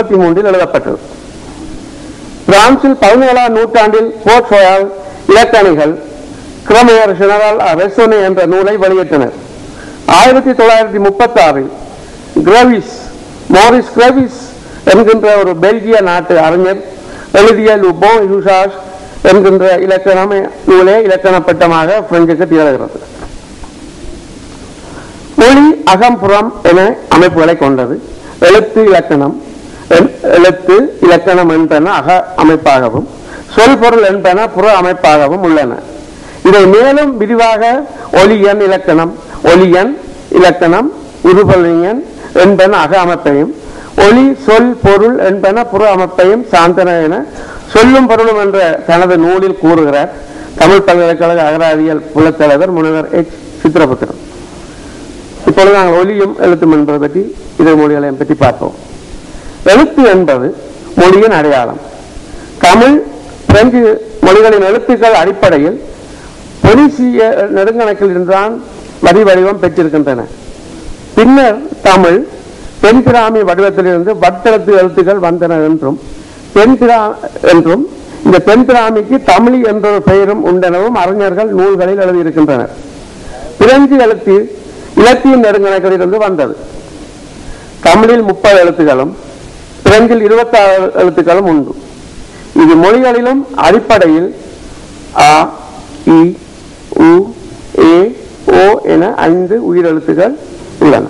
முப்பத்தி மூன்றில் எழுதப்பட்டது. பிரான்சில் பதினேழாம் நூற்றாண்டில் போர்ட்ஃபோயால் இலக்கணிகள் கிரமையர் ஜெனரல் ரெசோனே என்ற நூலை வெளியிட்டனர். ஆயிரத்தி தொள்ளாயிரத்தி முப்பத்தி ஆறில் கிரவிஸ் மாரிஸ் கிரவிஸ் என்கின்ற ஒரு பெல்கிய நாட்டு அறிஞர் எழுதிய லுபோன் யூசாஸ் என்கின்ற இலக்கணம் நூலே இலக்கணப்பட்டமாக பிரெஞ்சுக்கு திகழ்கிறது. மொழி அகம்புறம் என அமைப்புகளை கொண்டது. எழுத்து இலக்கணம் எழுத்து இலக்கணம் என்பன அக அமைப்பாகவும் சொல் பொருள் என்பன புற அமைப்பாகவும் உள்ளன. இதை மேலும் விரிவாக ஒலியன் இலக்கணம் ஒலியன் இலக்கணம் உருபலியன் என்பன அக அமைப்பையும் ஒளி சொல் பொருள் என்பன புற அமைப்பையும் சாந்தன என சொல்லும் பொருளும் என்ற தனது நூலில் கூறுகிறார் தமிழ் பல்கலைக்கழக அகராதியல் புலத்தலைவர் முனைவர் எச். சித்திரபுத்திரன். இப்பொழுது நாங்கள் ஒலியும் எழுத்தும் என்பதை பற்றி இதன் மொழிகளையும் பற்றி பார்ப்போம். எழுத்து என்பது மொழியின் அடையாளம். தமிழ் பிரெஞ்சு மொழிகளின் எழுத்துக்கள் அடிப்படையில் பொலிசிய நெடுங்கணக்கில் இருந்துதான் வரி வடிவம் பெற்றிருக்கின்றன. பின்னர் தமிழ் பெண்பிராமி வடிவத்திலிருந்து வட்டெழுத்து எழுத்துக்கள் வந்தன என்றும் பெண்பிரா என்றும் இந்த பெண்பிராமிக்கு தமிழ் என்ற ஒரு பெயரும் உண்டெனவும் அறிஞர்கள் நூல்களில் எழுதியிருக்கின்றனர். பிரெஞ்சு எழுத்து இலத்திய நெடுங்கணக்கிலிருந்து வந்தது. தமிழில் முப்பது எழுத்துக்களும் பிரெஞ்சில் இருபத்தாறு எழுத்துக்களும் உண்டு. இது மொழிகளிலும் அடிப்படையில் அ இ உ ஏ ஓ என ஐந்து உயிரெழுத்துகள் உள்ளன.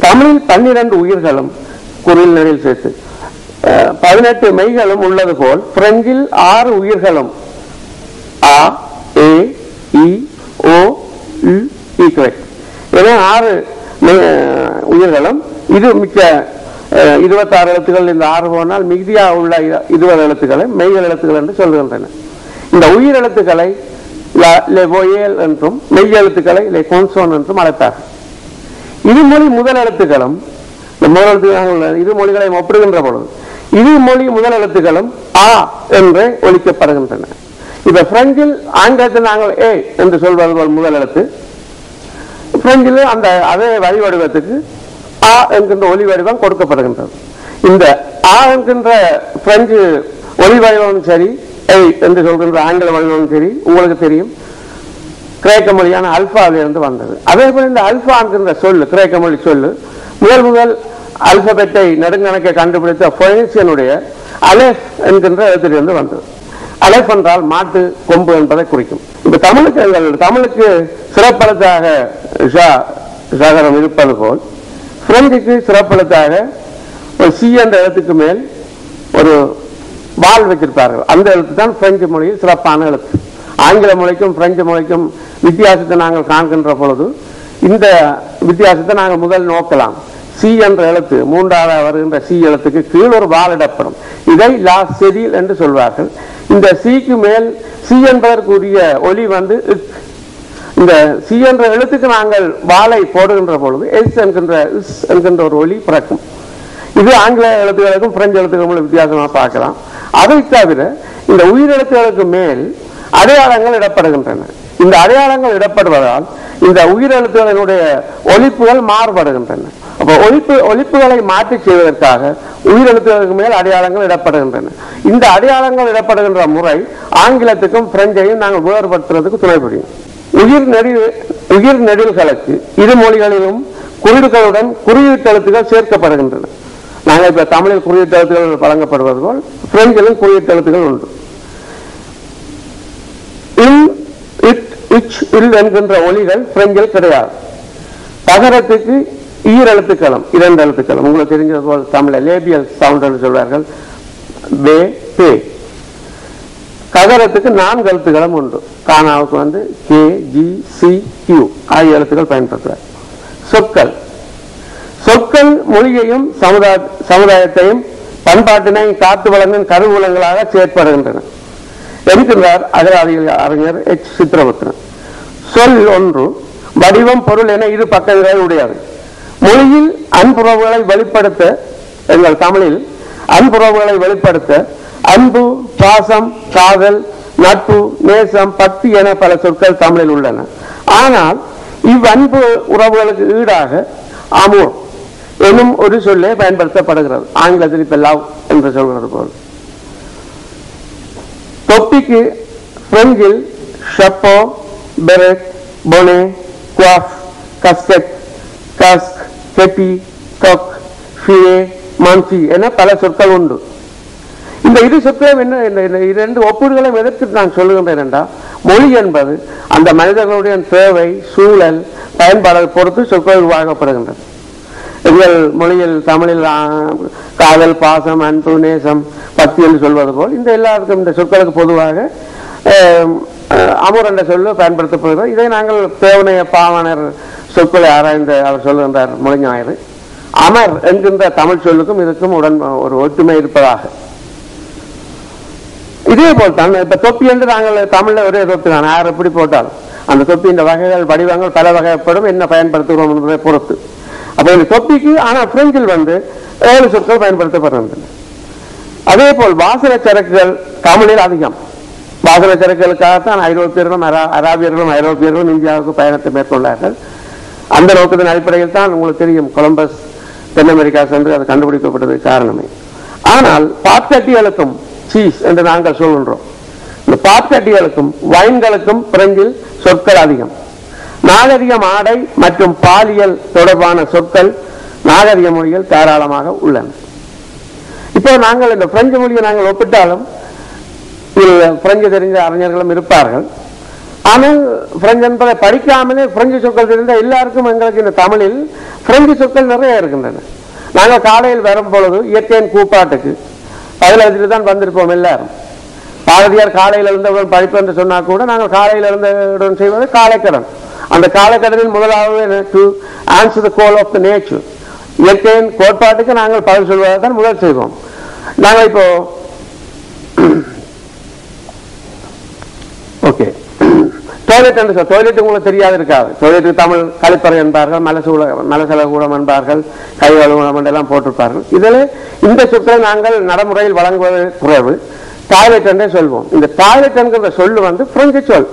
தமிழில் பன்னிரண்டு உயிர்களும் குரில் நிலையில் சேர்த்து பதினெட்டு மெய்களும் உள்ளது போல் பிரெஞ்சில் ஆறு உயிர்களும் ஆ ஏ இ ஓ இ என ஆறு மெய்- உயிர்களும் இது மிக்க இருபத்தாறு எழுத்துக்கள் இந்த ஆறு போனால் மிகுதியா உள்ள இருபது எழுத்துக்களை மெய்கள் எழுத்துக்கள் என்று சொல்கின்றன. இந்த உயிர் எழுத்துக்களை என்றும் மெய் எழுத்துக்களை le consonne என்றும் அழைத்தார்கள் இருமொழி முதல் எழுத்துக்களும் இந்த முதல் எழுத்துக்கள் இரு மொழிகளை ஒப்பிடுகின்ற பொழுது இரு மொழி முதல் எழுத்துக்களும் ஆ என்று ஒழிக்கப்படுகின்றன இப்ப பிரெஞ்சில் ஆங்கிலத்தில் நாங்கள் ஏ என்று சொல்வது முதல் எழுத்து. பிரெஞ்சில் அந்த அதே வழிவடிவத்துக்கு ஆ என்கின்ற ஒலி வடிவம் கொடுக்கப்படுகின்றது. இந்த ஆ என்கின்ற பிரெஞ்சு ஒலி வடிவமும் சரி ஐ என்று சொல்கின்ற ஆங்கில வடிவமும் சரி உங்களுக்கு தெரியும். கிரேக்க மொழியான அல்பாவிலிருந்து வந்தது. அதே போல இந்த அல்பா என்கின்ற சொல்லு கிரேக்க மொழி சொல்லு முதல் முதல் அல்பபெட்டை நெடுங்கணக்கை கண்டுபிடித்த பொயினிசியனுடைய அலேஃப் என்கின்ற எழுத்திலிருந்து வந்தது. அலேஃப் என்றால் மாட்டு கொம்பு என்பதை குறிக்கும். இப்ப தமிழுக்கு தமிழுக்கு சிறப்பெழுத்தாக ஷா சகரம் இருப்பது போல் பிரெஞ்சுக்கு சிறப்பெழுத்தாக ஒரு சி என்ற எழுத்துக்கு மேல் ஒரு வால் வச்சிருப்பார்கள் அந்த எழுத்து தான் பிரெஞ்சு மொழியில் சிறப்பான எழுத்து. ஆங்கில மொழிக்கும் பிரெஞ்சு மொழிக்கும் வித்தியாசத்தை நாங்கள் காண்கின்ற பொழுது இந்த வித்தியாசத்தை நாங்கள் முதல் நோக்கலாம். சி என்ற எழுத்து மூன்றாவது வருகின்ற சி எழுத்துக்கு கீழ் ஒரு வால் இதை லா செதில் என்று சொல்வார்கள். இந்த சிக்கு மேல் சி என்பதற்குரிய ஒலி வந்து இந்த சி என்ற எழுத்துக்கு நாங்கள் வாளை போடுகின்ற பொழுது எஸ் என்கின்ற இஸ் என்கின்ற ஒரு ஒலி பிறக்கும். இது ஆங்கில எழுத்துக்களுக்கும் பிரெஞ்சு எழுத்துக்களுக்கும் வித்தியாசமாக வித்தியாசமா பார்க்கலாம். அதை தவிர இந்த உயிரெழுத்துகளுக்கு மேல் அடையாளங்கள் இடப்படுகின்றன. இந்த அடையாளங்கள் இடப்படுவதால் இந்த உயிரெழுத்துகளினுடைய ஒழிப்புகள் மாறுபடுகின்றன. அப்போ ஒழிப்பு ஒழிப்புகளை மாற்றி செய்வதற்காக உயிரெழுத்துகளுக்கு மேல் அடையாளங்கள் இடப்படுகின்றன. இந்த அடையாளங்கள் இடப்படுகின்ற முறை ஆங்கிலத்துக்கும் பிரெஞ்சையும் நாங்கள் வேறுபடுத்துறதுக்கு துணை புரியும் உயிர் நெடில் உயிர் நெடில்களுக்கு இரு மொழிகளிலும் குறியீடுகளுடன் குறியீட்டெழுத்துகள் சேர்க்கப்படுகின்றன. நாங்கள் இப்ப தமிழில் குறியீட்டெழுத்துகள் வழங்கப்படுவது போல் பிரெஞ்சிலும் குறியீட்டெழுத்துகள் உண்டு. இன் இட் இச் இல் என்கின்ற ஒளிகள் பிரெஞ்சில் கிடையாது. பகரத்துக்கு ஈர் எழுத்துக்களும் இரண்டு எழுத்துக்களும். உங்களுக்கு தெரிஞ்சது போல் தமிழில் லேபியல் சவுண்ட் என்று சொல்வார்கள். பே பே ககரத்துக்கு நான்கு எழுத்துக்களும் உண்டு. கானாவுக்கு வந்து கே ஜி சி கியூ ஆகிய எழுத்துக்கள் பயன்படுத்துகிறார் சொற்கள். சொற்கள் மொழியையும் சமுதாய சமுதாயத்தையும் பண்பாட்டினையும் காத்து வழங்கும் கருவூலங்களாக செயற்படுகின்றன. என்கின்றார் அகராதிகள் அறிஞர் எச் சித்திரபுத்திரன் சொல் ஒன்று வடிவம் பொருள் என இரு பக்கங்களை உடையது மொழியில் அன்புறவுகளை வெளிப்படுத்த எங்கள் தமிழில் அன்புறவுகளை வெளிப்படுத்த அன்பு பாசம் காதல் நட்பு நேசம் பக்தி என பல சொற்கள் தமிழில் உள்ளன. ஆனால் இவ்வன்பு உறவுகளுக்கு ஈடாக அமூர் எனும் ஒரு சொல்லே பயன்படுத்தப்படுகிறது. ஆங்கிலத்தில் இப்ப லவ் என்று சொல்கிறது போல். தொப்பிக்கு பிரெஞ்சில் ஷப்போ பெரெட் பொனே குவாஃப் கஸ்கெட் கஸ்க் கெட்டி தொக் ஃபியே மன்சி என பல சொற்கள் உண்டு. இந்த இரு சொற்களையும் என்ன இந்த இரண்டு ஒப்பீடுகளையும் எதற்கு நான் சொல்லுகின்றேன் என்றால் மொழி என்பது அந்த மனிதர்களுடைய தேவை சூழல் பயன்பாடு பொறுத்து சொற்கள் உருவாக்கப்படுகின்றன எங்கள் மொழியில் தமிழில் காதல் பாசம் அன்பு நேசம் பக்தி என்று சொல்வது போல் இந்த எல்லாருக்கும் இந்த சொற்களுக்கு பொதுவாக அமுர் என்ற சொல்லு பயன்படுத்தப்படுகிறது. இதை நாங்கள் தேவனைய பாவனர் சொற்களை ஆராய்ந்து அவர் சொல்லுகின்றார் மொழிஞாயிறு அமர் என்கின்ற தமிழ் சொல்லுக்கும் இதுக்கும் உடன் ஒரு ஒற்றுமை இருப்பதாக. இதே போல் தான் இப்ப தொப்பி என்று நாங்கள் தமிழ்ல ஒரே தொப்பி தான் யார் எப்படி போட்டாலும். அந்த தொப்பியின் வகைகள் வடிவங்கள் பல வகைப்படும் என்ன பயன்படுத்துகிறோம் என்பதை பொறுத்து. அப்ப இந்த தொப்பிக்கு ஆனா பிரெஞ்சில் வந்து ஏழு சொற்கள் பயன்படுத்தப்படுகின்றன. அதே போல் வாசன சரக்குகள் தமிழில் அதிகம். வாசன சரக்குகளுக்காகத்தான் ஐரோப்பியர்களும் அராபியர்களும் ஐரோப்பியர்களும் இந்தியாவுக்கு பயணத்தை மேற்கொண்டார்கள். அந்த நோக்கத்தின் அடிப்படையில் தான் உங்களுக்கு தெரியும் கொலம்பஸ் தென் அமெரிக்கா சென்று அது கண்டுபிடிக்கப்பட்டது காரணமே. ஆனால் பாற்கட்டிகளுக்கும் சீஸ் என்று நாங்கள் சொல்கின்றோம். இந்த பாப்சட்டிகளுக்கும் வைன்களுக்கும் பிரெஞ்சில் சொற்கள் அதிகம். நாகரிகம் ஆடை மற்றும் பாலியல் தொடர்பான சொற்கள் நாகரிக மொழியில் தாராளமாக உள்ளன. இப்போ நாங்கள் இந்த பிரெஞ்சு மொழியை நாங்கள் ஒப்பிட்டாலும் பிரெஞ்சு தெரிஞ்ச அறிஞர்களும் இருப்பார்கள். ஆனால் பிரெஞ்சு என்பதை படிக்காமலே பிரெஞ்சு சொற்கள் தெரிந்த எல்லாருக்கும் எங்களுக்கு இந்த தமிழில் பிரெஞ்சு சொற்கள் நிறைய இருக்கின்றன. நாங்கள் காலையில் வரும் பொழுது இயற்கையின் கூப்பாட்டுக்கு பதிலத்தில் தான் வந்திருப்போம் எல்லாரும். பாரதியார் காலையில் இருந்தவுடன் படிப்பு என்று சொன்னா கூட நாங்கள் காலையில் இருந்தவுடன் செய்வது காலைக்கடன். அந்த காலைக்கடனில் முதலாவது to answer the call of the nature இயற்கையின் கோட்பாட்டுக்கு நாங்கள் பதில் சொல்வதை தான் முதல் செய்வோம். நாங்கள் இப்போ டாய்லெட் என்று சொல் டாய்லெட் உங்களுக்கு தெரியாது இருக்காது. டாய்லெட்டுக்கு தமிழ் கழிப்பறை என்பார்கள் மலசூல மலசல கூடம் என்பார்கள் கை கழுவுடம் என்றெல்லாம் போட்டிருப்பார்கள். இதில் இந்த சொற்களை நாங்கள் நடைமுறையில் வழங்குவது குறைவு டாய்லெட் என்றே சொல்வோம். இந்த டாய்லெட் என்கிற சொல்லு வந்து பிரெஞ்சு சொல்.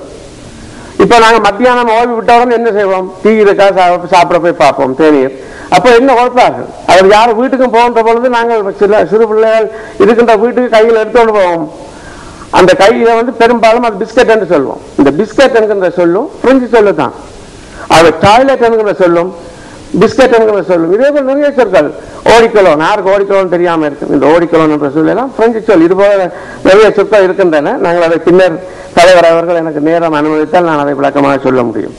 இப்போ நாங்க மத்தியானம் ஓய்வு விட்டவுடன் என்ன செய்வோம்? டீ இருக்கா சாப்பிட போய் பார்ப்போம் தேநீர் அப்போ என்ன கொடுப்பார்கள்? அவர் யார் வீட்டுக்கும் போகின்ற பொழுது நாங்கள் சில சிறு பிள்ளைகள் இருக்கின்ற வீட்டுக்கு கையில் எடுத்துக்கொண்டு போவோம். அந்த கையில வந்து பெரும்பாலும் அது பிஸ்கட் என்று சொல்லுவோம் இந்த பிஸ்கட் என்கின்ற சொல்லும் பிரெஞ்சு சொல்லு தான் அது டாய்லெட் என்கிற சொல்லும் பிஸ்கட் என்கிற சொல்லும். இதே போல் நிறைய சொற்கள். ஓடிக்கலோன். யாருக்கு ஓடிக்கலோன் தெரியாம இருக்கு? இந்த ஓடிக்கலோன் என்ற சொல்லலாம் பிரெஞ்சு சொல். இது போல நிறைய சொற்கள் இருக்கின்றன. நாங்கள் அதை பின்னர் தலைவர் அவர்கள் எனக்கு நேரம் அனுமதித்தால் நான் அதை விளக்கமாக சொல்ல முடியும்.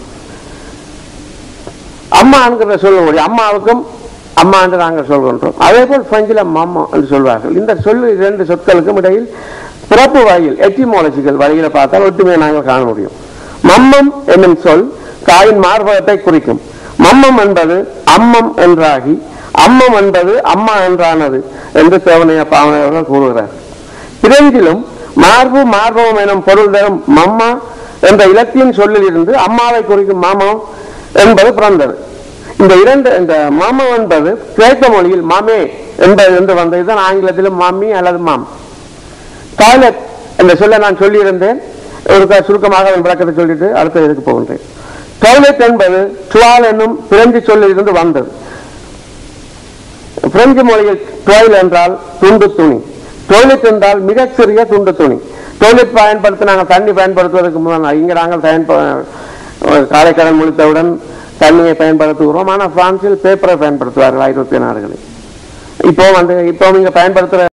அம்மா என்கிற சொல்ல முடியும் அம்மாவுக்கும் அம்மா என்று நாங்கள் சொல்கின்றோம். அதே போல் பிரெஞ்சில் மம்மா என்று சொல்வார்கள். இந்த சொல்லு இரண்டு சொற்களுக்கும் இடையில் பிறப்பு வகையில் எட்டிமாலஜிக்கல் வழியில பார்த்தால் ஒற்றுமையை நாங்கள் காண முடியும். மம்மம் என்னும் சொல் தாயின் மார்பகத்தை குறிக்கும். மம்மம் என்பது அம்மம் என்றாகி அம்மம் என்பது அம்மா என்றானது என்று தேவனைய பாவனையவர்கள் கூறுகிறார். இரண்டிலும் மார்பு மார்பகம் எனும் பொருள் தரும் மம்மா என்ற இலக்கியின் சொல்லில் இருந்து அம்மாவை குறிக்கும் மாமம் என்பது பிறந்தது. இந்த இரண்டு இந்த மாமம் என்பது கிரேக்க மொழியில் மாமே என்பது என்று வந்ததுதான் ஆங்கிலத்திலும் மாமி அல்லது மாம். டாய்லெட் என்ற சொல்ல நான் சொல்லியிருந்தேன். ஒரு சுருக்கமாக அதன் விளக்கத்தை சொல்லிட்டு அடுத்த இதுக்கு போகின்றேன். டாய்லெட் என்பது டுவால் என்னும் பிரெஞ்சு சொல்லிலிருந்து வந்தது. பிரெஞ்சு மொழியில் டோயில் என்றால் துண்டு துணி. டொய்லெட் என்றால் மிகச்சிறிய துண்டு துணி. டொய்லெட் பயன்படுத்தி நாங்கள் தண்ணி பயன்படுத்துவதற்கு முதல் இங்கே நாங்கள் பயன்ப காலைக்கடன் முடித்தவுடன் தண்ணியை பயன்படுத்துகிறோம். ஆனால் பிரான்சில் பேப்பரை பயன்படுத்துவார்கள் ஐரோப்பிய நாடுகளில். இப்போ வந்து இப்போ நீங்கள் பயன்படுத்துகிற